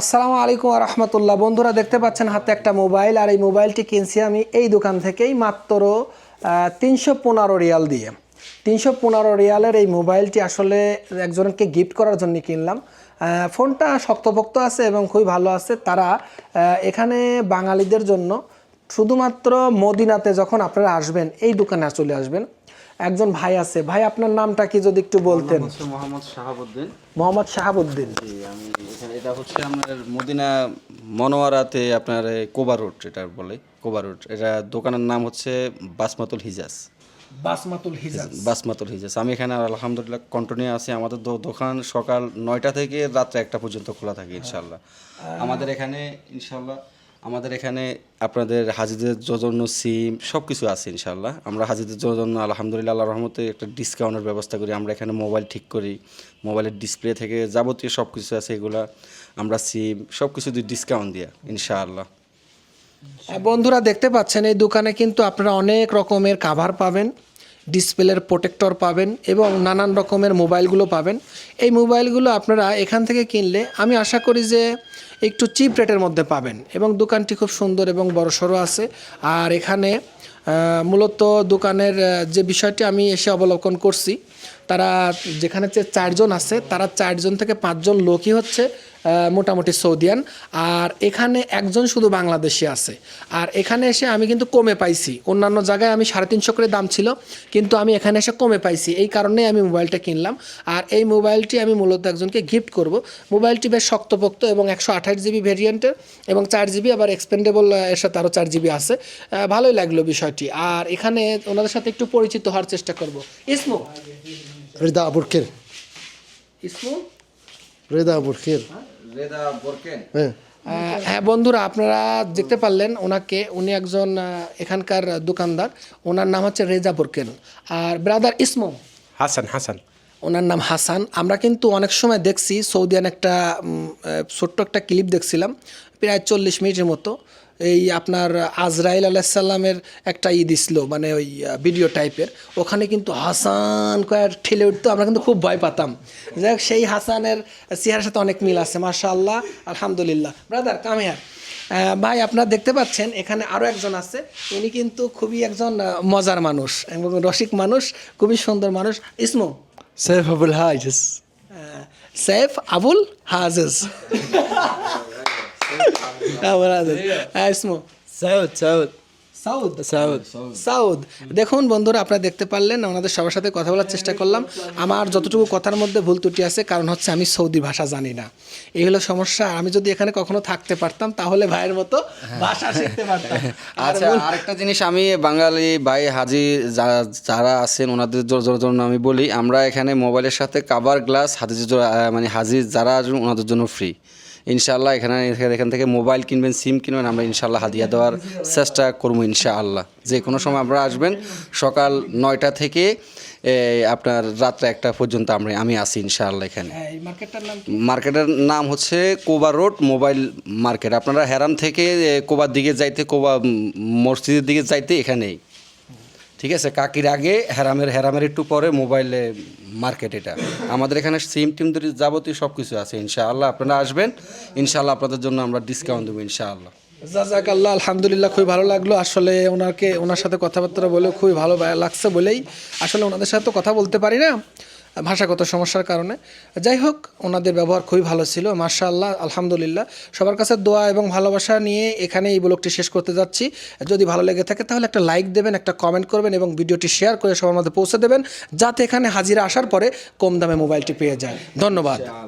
আসসালামু আলাইকুম রহমতুল্লাহ। বন্ধুরা, দেখতে পাচ্ছেন হাতে একটা মোবাইল, আর এই মোবাইলটি কিনছি আমি এই দোকান থেকেই মাত্র তিনশো পনেরো রিয়াল দিয়ে। তিনশো পনেরো রিয়ালের এই মোবাইলটি আসলে একজনকে গিফট করার জন্য কিনলাম। ফোনটা শক্তপোক্ত আছে এবং খুবই ভালো আছে। তারা এখানে বাঙালিদের জন্য শুধুমাত্র মদিনাতে যখন আপনারা আসবেন, এই দোকানে চলে আসবেন। একজন ভাই আছে। ভাই আপনার নামটা কি যদি একটু বলতেন? মোহাম্মদ শাহাবুদ্দিন। মোহাম্মদ শাহাবুদ্দিন। জি আমি এখানে এটা হচ্ছে আপনার মদিনা মনোয়ারাতে আপনার কোবা রোড এটা বলে কোবা রোড। এটা দোকানের নাম হচ্ছে বাসমাতুল হিজাজ। বাসমাতুল হিজাজ। বাসমাতুল হিজাজ। আমি এখানে আলহামদুলিল্লাহ কন্টিনিউ আছি। আমাদের দোকান সকাল নয়টা থেকে রাত্রে একটা পর্যন্ত খোলা থাকে ইনশাল্লাহ আমাদের এখানে ইনশাল্লাহ আমাদের এখানে আপনাদের হাজিদের জন্য সিম সব কিছু আছে ইনশাল্লাহ আমরা হাজিদের জন্য আলহামদুলিল্লাহ আল্লাহ রহমতে একটা ডিসকাউন্টের ব্যবস্থা করি। আমরা এখানে মোবাইল ঠিক করি মোবাইলের ডিসপ্লে থেকে যাবতীয় সব কিছু আছে এগুলা। আমরা সিম সব কিছু দিয়ে ডিসকাউন্ট দিয়া, ইনশাআল্লাহ। বন্ধুরা দেখতে পাচ্ছেন, এই দোকানে কিন্তু আপনারা অনেক রকমের কাভার পাবেন ডিসপ্লের প্রোটেক্টর পাবেন এবং নানান রকমের মোবাইলগুলো পাবেন। এই মোবাইলগুলো আপনারা এখান থেকে কিনলে, আমি আশা করি যে একটু চিপ রেটের মধ্যে পাবেন। এবং দোকানটি খুব সুন্দর এবং বড়সড় আছে। আর এখানে মূলত দোকানের যে বিষয়টি আমি এসে অবলোকন করছি, তারা যেখানে যে চারজন আছে, তারা চারজন থেকে পাঁচজন লোকই হচ্ছে মোটামুটি সৌদিয়ান। আর এখানে একজন শুধু বাংলাদেশি আছে। আর এখানে এসে আমি কিন্তু কমে পাইছি। অন্যান্য জায়গায় আমি সাড়ে তিনশো করে দাম ছিল, কিন্তু আমি এখানে এসে কমে পাইছি। এই কারণেই আমি মোবাইলটা কিনলাম। আর এই মোবাইলটি আমি মূলত একজনকে গিফট করব। মোবাইলটি বেশ শক্তপোক্ত এবং একশো আঠাশ আঠাশ জিবি ভেরিয়েন্টের এবং চার জিবি আবার এক্সপেন্ডেবল এর সাথে আরও চার জিবি আছে। ভালোই লাগল বিষয়টি। আর এখানে ওনাদের সাথে একটু পরিচিত হওয়ার চেষ্টা করব। ইসমো? রেদা বুরকের ইসমো? রেদা বুরকের রেদা হ্যাঁ। হ্যাঁ বন্ধুরা আপনারা দেখতে পারলেন ওনাকে। উনি একজন এখানকার দোকানদার। ওনার নাম হচ্ছে রেজা বুরকেন আর ব্রাদার ইসমো? হাসান হাসান। ওনার নাম হাসান। আমরা কিন্তু অনেক সময় দেখছি সৌদিয়ান একটা ছোট্ট একটা ক্লিপ দেখছিলাম, প্রায় চল্লিশ মিনিটের মতো। এই আপনার আজরাইল আলাহিসাল্লামের একটা ই দিছিল মানে ওই ভিডিও টাইপের ওখানে কিন্তু হাসান কয়ার ঠেলে উঠতো, আমরা কিন্তু খুব ভয় পাতাম। যাই সেই হাসানের চেহারার সাথে অনেক মিল আছে, মাশাআল্লাহ, আলহামদুলিল্লাহ। ব্রাদার কাম হেয়ার ভাই, আপনারা দেখতে পাচ্ছেন, এখানে আরও একজন আছে। উনি কিন্তু খুবই একজন মজার মানুষ এবং রসিক মানুষ, খুবই সুন্দর মানুষ। ইসমো سيف ابو الهاجس سيف ابو الهاجس اول هذا اسمه سعود سعود সাউদ। সাউদ। সাউদ। দেখুন বন্ধুরা আপনারা দেখতে পারলেন ওনাদের সবার সাথে কথা বলার চেষ্টা করলাম। আমার যতটুকু কথার মধ্যে ভুল ত্রুটি আছে কারণ হচ্ছে আমি সৌদি ভাষা জানি না। এই হলো সমস্যা। আমি যদি এখানে কখনো থাকতে পারতাম তাহলে ভাইয়ের মতো ভাষা শিখতে পারতাম। হ্যাঁ। আচ্ছা আরেকটা জিনিস আমি বাঙালি ভাই হাজি যারা আছেন ওনাদের জন্য আমি বলি আমরা এখানে মোবাইলের সাথে কাভার গ্লাস হাজি মানে হাজি যারা আসবেন ওনাদের জন্য ফ্রি ইনশাআল্লাহ এখানে এখান থেকে মোবাইল কিনবেন সিম কিনবেন আমরা ইনশাআল্লাহ হাদিয়া দেওয়ার চেষ্টা করব ইনশাআল্লাহ। যে কোনো সময় আপনারা আসবেন সকাল নয়টা থেকে আপনার রাত্রে একটা পর্যন্ত আমরা আমি আসি ইনশাআল্লাহ এখানে। হ্যাঁ, মার্কেটের নাম হচ্ছে কোবা রোড মোবাইল মার্কেট। আপনারা হেরাম থেকে কোবার দিকে যাইতে কোবা মসজিদের দিকে যাইতে এখানেই। ঠিক আছে, কাকির আগে হেরামের হেরামের একটু পরে মোবাইলে মার্কেট এটা। আমাদের এখানে সিম টিম যাবতীয় সব কিছু আছে, ইনশাআল্লাহ। আপনারা আসবেন, ইনশাআল্লাহ আপনাদের জন্য আমরা ডিসকাউন্ট দেবো, ইনশাআল্লাহ। জাজাক আল্লাহ আলহামদুলিল্লাহ, খুবই ভালো লাগল। আসলে ওনাকে, ওনার সাথে কথাবার্তা বলে খুবই ভালো লাগছে বলেই। আসলে ওনাদের সাথে তো কথা বলতে পারি না। ভাষাগত সমস্যার কারণে। যাই হোক, ওনাদের ব্যবহার খুবই ভালো ছিল। মার্শাল্লাহ আলহামদুলিল্লাহ। সবার কাছে দোয়া এবং ভালোবাসা নিয়ে এখানে এই ব্লগটি শেষ করতে যাচ্ছি। যদি ভালো লেগে থাকে, তাহলে একটা লাইক দেবেন, একটা কমেন্ট করবেন এবং ভিডিওটি শেয়ার করে সবার মধ্যে পৌঁছে দেবেন, যাতে এখানে হাজিরা আসার পরে কম দামে মোবাইলটি পেয়ে যায়। ধন্যবাদ।